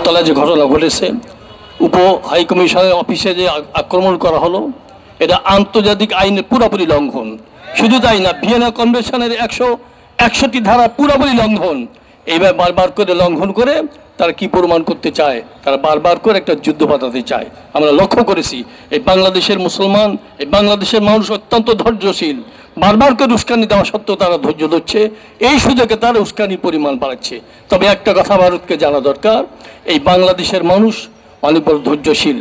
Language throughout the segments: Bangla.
আগরতলা যে ঘটনা ঘটেছে, উপ হাইকমিশনের অফিসে যে আক্রমণ করা হলো, এটা আন্তর্জাতিক আইনের পুরোপুরি লঙ্ঘন। শুধু তাই না ভিয়েনা কনভেনশনের একশো একষট্টি ধারা পুরোপুরি লঙ্ঘন। এইবার বারবার করে লঙ্ঘন করে তারা কি প্রমাণ করতে চায়? তারা বারবার করে একটা যুদ্ধ পাতাতে চায়। আমরা লক্ষ্য করেছি, এই বাংলাদেশের মুসলমান, এই বাংলাদেশের মানুষ অত্যন্ত ধৈর্যশীল। বারবার করে উস্কানি দেওয়া সত্ত্বেও তারা ধৈর্য ধরছে। এই সুযোগে তারা উস্কানির পরিমাণ বাড়াচ্ছে। তবে একটা কথা ভারতকে জানা দরকার, এই বাংলাদেশের মানুষ অনেক বড় ধৈর্যশীল।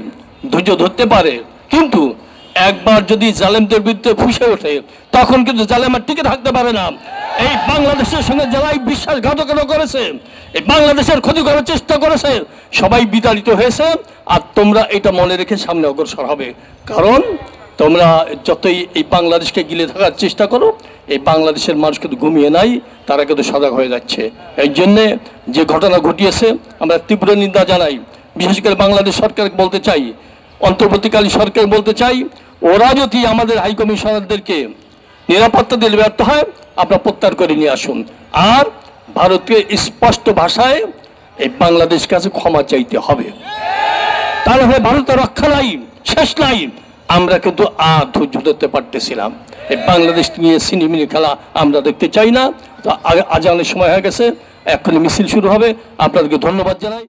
ধৈর্য ধরতে পারে, কিন্তু একবার যদি জালেমদের বিরুদ্ধে ফুসে ওঠে, তখন কিন্তু জালেম আর টিকে থাকতে পারে না। এই বাংলাদেশের সঙ্গে যারাই বিশ্বাসঘাতকতা করেছে, এই বাংলাদেশের ক্ষতি করার চেষ্টা করেছে, সবাই বিতাড়িত হয়েছে, আর তোমরা এটা মনে রেখে সামনে অগ্রসর হবে। কারণ তোমরা যতই এই বাংলাদেশকে গিলে থাকার চেষ্টা করো, এই বাংলাদেশের মানুষ কিন্তু ঘুমিয়ে নাই, তারা কিন্তু সজাগ হয়ে যাচ্ছে। এই জন্যে যে ঘটনা ঘটিয়েছে, আমরা তীব্র নিন্দা জানাই। বিশেষ করে বাংলাদেশ সরকারকে বলতে চাই, অন্তর্বর্তীকালীন সরকার বলতে চাই, ওরা যদি আমাদের হাই কমিশনারদেরকে নিরাপত্তা দিলে ব্যর্থ হয়, আপনার প্রত্যাহার করে নিয়ে আসুন। আর ভারতকে স্পষ্ট ভাষায় এই বাংলাদেশ কাছে ক্ষমা চাইতে হবে। তাহলে ভারতের রক্ষা নাই, শেষ নাই। আমরা কিন্তু আর ধৈর্য ধরতে পারতেছিলাম। এই বাংলাদেশ নিয়ে সিনেমিনি খেলা আমরা দেখতে চাই না। তো আজানের সময় হয়ে গেছে, এক্ষুনি মিছিল শুরু হবে। আপনাদেরকে ধন্যবাদ জানাই।